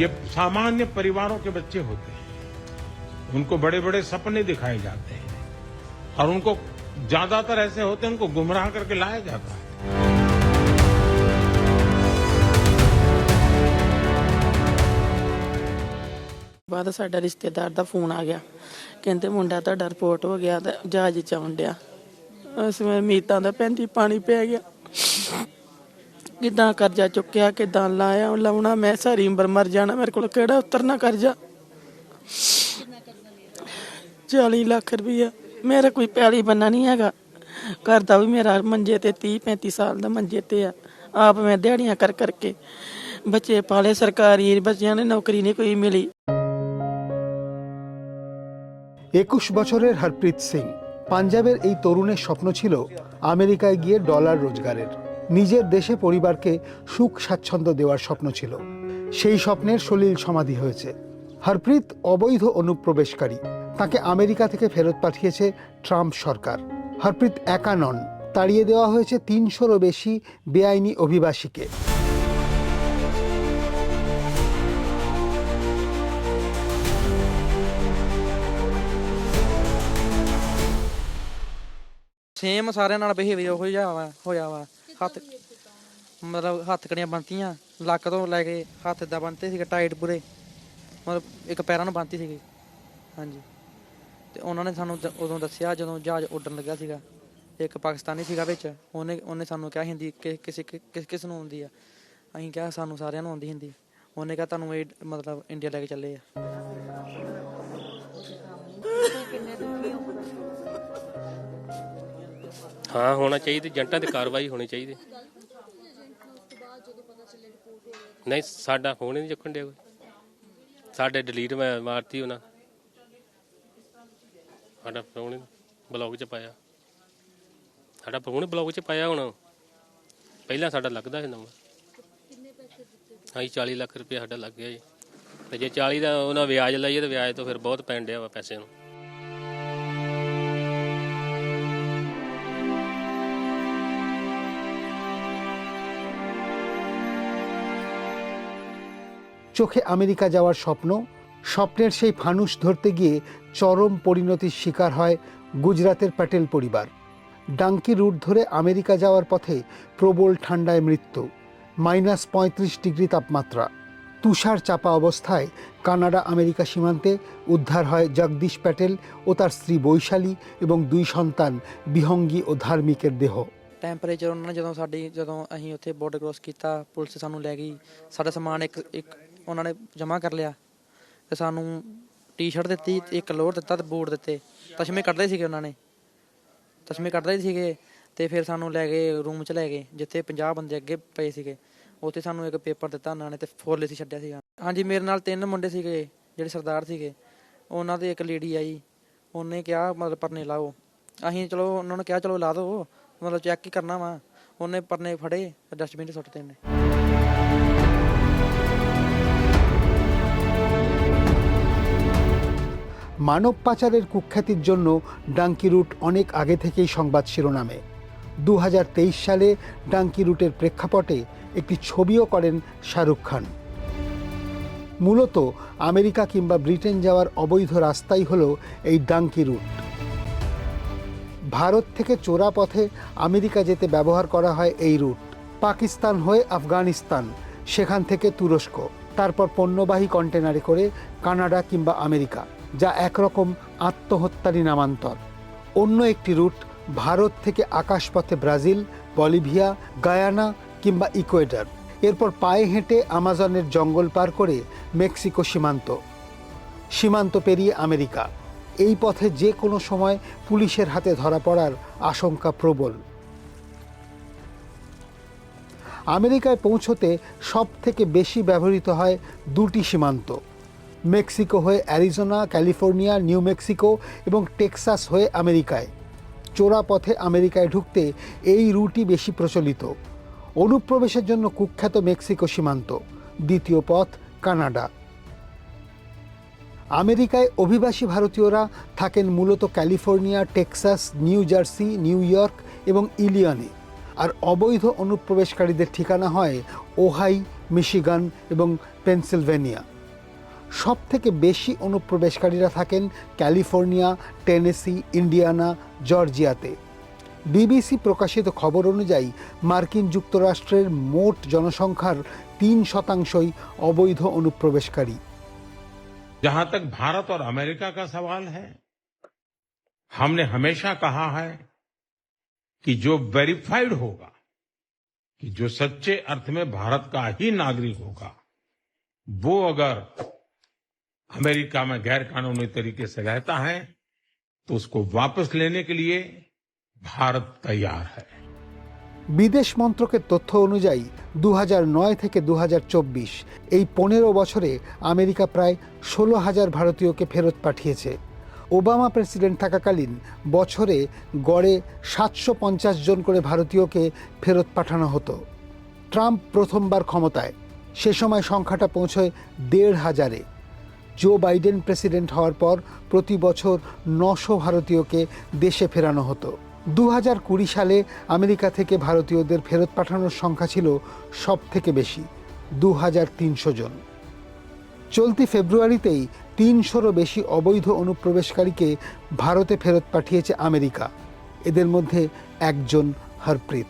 ये सामान्य परिवारों के बच्चे होते हैं उनको बड़े बड़े सपने दिखाए जाते हैं और उनको ज्यादातर ऐसे होते हैं उनको गुमराह करके लाया जाता है ਬਾਅਦ ਸਾਡਾ ਰਿਸ਼ਤੇਦਾਰ ਦਾ ਫੋਨ ਆ ਗਿਆ ਕਹਿੰਦੇ ਮੁੰਡਾ ਤੁਹਾਡਾ ਰਿਪੋਰਟ ਹੋ ਗਿਆ ਤੇ ਜਹਾਜ਼ ਚ ਆਉਣ ਡਿਆ ਉਸ ਵੇਲੇ ਮੀਤਾਂ ਦਾ ਪੈਂਦੀ ਪਾਣੀ ਪੈ ਗਿਆ ਕਿਦਾਂ ਕਰਜ਼ਾ ਚੁੱਕਿਆ ਕਿਦਾਂ ਲਾਇਆ ਲਾਉਣਾ ਮੈਂ ਸਾਰੀ ਉਮਰ ਮਰ ਜਾਣਾ ਮੇਰੇ ਕੋਲ ਕਿਹੜਾ ਉਤਰਨਾ ਕਰਜ਼ਾ 40 ਲੱਖ ਰੁਪਈਆ ਮੇਰਾ ਕੋਈ ਪੈਲੀ ਬੰਨਾ ਨਹੀਂ ਹੈਗਾ ਘਰ ਦਾ ਵੀ ਮੇਰਾ ਮੰਜੇ ਤੇ 30 35 ਸਾਲ ਦਾ ਮੰਜੇ ਤੇ ਆ ਆਪ ਮੈਂ ਦਿਹਾੜੀਆਂ ਕਰ ਕਰਕੇ ਬੱਚੇ ਪਾਲੇ ਸਰਕਾਰੀ ਬੱਚਿਆਂ ਨੇ ਨੌਕਰੀ ਨਹੀਂ ਕੋਈ মিলি একুশ বছরের হরপ্রীত সিং পাঞ্জাবের এই তরুণের স্বপ্ন ছিল আমেরিকায় গিয়ে ডলার রোজগারের নিজের দেশে পরিবারকে সুখ স্বাচ্ছন্দ্য দেওয়ার স্বপ্ন ছিল সেই স্বপ্নের সলিল সমাধি হয়েছে হরপ্রীত অবৈধ অনুপ্রবেশকারী তাকে আমেরিকা থেকে ফেরত পাঠিয়েছে ট্রাম্প সরকার হরপ্রীত একা নন তাড়িয়ে দেওয়া হয়েছে তিনশোরও বেশি বেআইনি অভিবাসীকে ਸੇਮ ਸਾਰਿਆਂ ਨਾਲ ਬਿਹੇਵੀਅਰ ਹੋ ਜਾ ਵਾ ਹੋਇਆ ਵਾ ਹੱਥ ਮਤਲਬ ਹੱਥ ਕੜੀਆਂ ਬੰਨਤੀਆਂ, ਲੱਕ ਤੋਂ ਲੈ ਕੇ ਹੱਥ ਦਾ ਬੰਨਤੇ ਸੀਗੇ ਟਾਈਟ ਪੂਰੇ। ਮਤਲਬ ਇੱਕ ਪੈਰਾਂ ਨੂੰ ਬੰਨਤੀ ਸੀਗੀ। ਹਾਂਜੀ। ਤੇ ਉਹਨਾਂ ਨੇ ਸਾਨੂੰ ਦ- ਉਦੋਂ ਦੱਸਿਆ, ਜਦੋਂ ਜਹਾਜ਼ ਉੱਡਣ ਲੱਗਾ ਸੀਗਾ, ਇੱਕ ਪਾਕਿਸਤਾਨੀ ਸੀਗਾ ਵਿੱਚ, ਉਹਨੇ ਉਹਨੇ ਸਾਨੂੰ ਕਿਹਾ ਹਿੰਦੀ, ਕਿ, ਕਿਸੇ ਕਿਸ ਕਿਸ ਨੂੰ ਆਉਂਦੀ ਆ? ਅਸੀਂ ਕਿਹਾ ਸਾਨੂੰ ਸਾਰਿਆਂ ਨੂੰ ਆਉਂਦੀ ਹਿੰਦੀ। ਉਹਨੇ ਕਿਹਾ ਤੁਹਾਨੂੰ ਇਹ ਮਤਲਬ ਇੰਡੀਆ ਲੈ ਕੇ ਚੱਲੇ ਆ। ਹਾਂ, ਹੋਣਾ ਚਾਹੀਦਾ ਏਜੰਟਾਂ ਤੇ ਕਾਰਵਾਈ ਹੋਣੀ ਚਾਹੀਦੀ। ਨਹੀਂ, ਸਾਡਾ ਫੋਨ ਹੀ ਨਹੀਂ ਚੁੱਕਣ ਡਿਆ ਕੋਈ। ਸਾਡੇ ਡਿਲੀਟ ਮੈਂ ਮਾਰਤੀ ਉਹਨਾਂ। ਸਾਡਾ ਫੋਨ ਬਲੌਗ 'ਚ ਪਾਇਆ। ਸਾਡਾ ਫੋਨ ਬਲੌਗ 'ਚ ਪਾਇਆ ਹੁਣ। ਪਹਿਲਾਂ ਸਾਡਾ ਲੱਗਦਾ ਸੀ ਨੰਬਰ। ਹਾਂ ਜੀ 40 ਲੱਖ ਰੁਪਏ ਸਾਡਾ ਲੱਗ ਗਿਆ ਜੀ। ਤੇ ਜੇ 40 ਦਾ ਉਹਨਾਂ ਵਿਆਜ ਲਈਏ ਤਾਂ ਵਿਆਜ ਤੋਂ ਫਿਰ ਬਹੁਤ ਪੈਣ ਡਿਆ ਵਾ ਪੈਸੇ ਨੂੰ। চোখে আমেরিকা যাওয়ার স্বপ্ন স্বপ্নের সেই ফানুস ধরতে গিয়ে চরম পরিণতির শিকার হয় গুজরাতের প্যাটেল পরিবার ডাঙ্কি রুট ধরে আমেরিকা যাওয়ার পথে প্রবল ঠান্ডায় মৃত্যু মাইনাস পঁয়ত্রিশ ডিগ্রি তাপমাত্রা তুষার চাপা অবস্থায় কানাডা আমেরিকা সীমান্তে উদ্ধার হয় জগদীশ প্যাটেল ও তার স্ত্রী বৈশালী এবং দুই সন্তান বিহঙ্গী ও ধার্মিকের দেহ ਟੈਂਪਰੇਚਰ ਉਹਨਾਂ ਨੇ ਜਦੋਂ ਸਾਡੀ ਜਦੋਂ ਅਸੀਂ ਉੱਥੇ ਬਾਰਡਰ ਕ੍ਰੋਸ ਕੀਤਾ ਪੁਲਿਸ ਸਾਨੂੰ ਲੈ ਗਈ ਸਾਡਾ ਸਮਾਨ ਇੱਕ ਇੱਕ ਉਹਨਾਂ ਨੇ ਜਮ੍ਹਾਂ ਕਰ ਲਿਆ ਤੇ ਸਾਨੂੰ ਟੀ-ਸ਼ਰਟ ਦਿੱਤੀ ਤੇ ਇੱਕ ਲੋਅਰ ਦਿੱਤਾ ਤੇ ਬੂਟ ਦਿੱਤੇ। ਤਸ਼ਮੇ ਕੱਢਦੇ ਸੀਗੇ ਉਹਨਾਂ ਨੇ। ਤਸ਼ਮੇ ਕੱਢਦੇ ਸੀਗੇ ਤੇ ਫਿਰ ਸਾਨੂੰ ਲੈ ਗਏ, ਰੂਮ 'ਚ ਲੈ ਗਏ, ਜਿੱਥੇ 50 ਬੰਦੇ ਅੱਗੇ ਪਏ ਸੀਗੇ। ਉੱਥੇ ਸਾਨੂੰ ਇੱਕ ਪੇਪਰ ਦਿੱਤਾ ਉਹਨਾਂ ਨੇ ਤੇ ਫੁੱਲ ਸੀ ਛੱਡਿਆ ਸੀਗਾ। ਹਾਂਜੀ, ਮੇਰੇ ਨਾਲ ਤਿੰਨ ਮੁੰਡੇ ਸੀਗੇ, ਜਿਹੜੇ ਸਰਦਾਰ ਸੀਗੇ। ਉਹਨਾਂ ਦੇ ਇੱਕ ਲੇਡੀ ਆਈ। ਉਹਨੇ ਕਿਹਾ, ਮਤਲਬ ਪਰਨੇ ਲਾਓ। ਅਸੀਂ ਚਲੋ, ਉਹਨਾਂ ਨੂੰ ਕਿਹਾ, ਚਲੋ ਲਾ ਦਿਓ ਮਤਲਬ ਚੈੱਕ ਹੀ ਕਰਨਾ ਵਾ। ਉਹਨੇ ਪਰਨੇ ਫੜੇ ਡਸਟਬਿਨ 'ਚ ਸੁੱਟਦੇ ਨੇ মানব পাচারের কুখ্যাতির জন্য ডাঙ্কি রুট অনেক আগে থেকেই সংবাদ শিরোনামে। দু হাজার তেইশ সালে ডাঙ্কি রুটের প্রেক্ষাপটে একটি ছবিও করেন শাহরুখ খান। মূলত আমেরিকা কিংবা ব্রিটেন যাওয়ার অবৈধ রাস্তাই হলো এই ডাঙ্কি রুট। ভারত থেকে চোরা পথে আমেরিকা যেতে ব্যবহার করা হয় এই রুট। পাকিস্তান হয়ে আফগানিস্তান, সেখান থেকে তুরস্ক, তারপর পণ্যবাহী কন্টেনারে করে কানাডা কিংবা আমেরিকা। যা একরকম আত্মহত্যারই নামান্তর। অন্য একটি রুট ভারত থেকে আকাশপথে ব্রাজিল, বলিভিয়া, গায়ানা কিংবা ইকুয়েডর। এরপর পায়ে হেঁটে আমাজনের জঙ্গল পার করে মেক্সিকো সীমান্ত। সীমান্ত পেরিয়ে আমেরিকা। এই পথে যে কোনো সময় পুলিশের হাতে ধরা পড়ার আশঙ্কা প্রবল। আমেরিকায় পৌঁছতে সব থেকে বেশি ব্যবহৃত হয় দুটি সীমান্ত। মেক্সিকো হয়ে অ্যারিজোনা, ক্যালিফোর্নিয়া, নিউ মেক্সিকো এবং টেক্সাস হয়ে আমেরিকায়। চোরা পথে আমেরিকায় ঢুকতে এই রুটই বেশি প্রচলিত। অনুপ্রবেশের জন্য কুখ্যাত মেক্সিকো সীমান্ত। দ্বিতীয় পথ, কানাডা। আমেরিকায় অভিবাসী ভারতীয়রা থাকেন মূলত California, Texas, New Jersey, New York এবং ইলিয়নে আর অবৈধ অনুপ্রবেশকারীদের ঠিকানা হয় ওহাই, মিশিগান এবং পেনসিলভেনিয়া। সব থেকে বেশি অনুপ্রবেশকারীরা থাকেন ক্যালিফোর্নিয়া টেনেসি ইন্ডিয়ানা জর্জিয়াতে বিবিসি প্রকাশিত খবর অনুযায়ী মার্কিন যুক্তরাষ্ট্রের মোট জনসংখ্যার তিন শতাংশই অবৈধ অনুপ্রবেশকারী जहां तक भारत और अमेरिका का सवाल है हमने हमेशा कहा है कि जो वेरीफाइड होगा कि जो सच्चे अर्थ में भारत का ही नागरिक होगा वो अगर अमेरिका में गैर कानूनी तरीके से रहता है तो उसको वापस लेने के लिए भारत तैयार है বিদেশ মন্ত্রকের তথ্য অনুযায়ী দু থেকে দু এই পনেরো বছরে আমেরিকা প্রায় ষোলো হাজার ভারতীয়কে ফেরত পাঠিয়েছে ওবামা প্রেসিডেন্ট থাকাকালীন বছরে গড়ে সাতশো পঞ্চাশ জন করে ভারতীয়কে ফেরত পাঠানো হতো ট্রাম্প প্রথমবার ক্ষমতায় সে সময় সংখ্যাটা পৌঁছয় দেড় হাজারে জো বাইডেন প্রেসিডেন্ট হওয়ার পর প্রতি বছর নশো ভারতীয়কে দেশে ফেরানো হতো। দু হাজার কুড়ি সালে আমেরিকা থেকে ভারতীয়দের ফেরত পাঠানোর সংখ্যা ছিল সব থেকে বেশি দু হাজার তিনশো জন। চলতি ফেব্রুয়ারিতেই তিনশোরও বেশি অবৈধ অনুপ্রবেশকারীকে ভারতে ফেরত পাঠিয়েছে আমেরিকা। এদের মধ্যে একজন হরপ্রীত।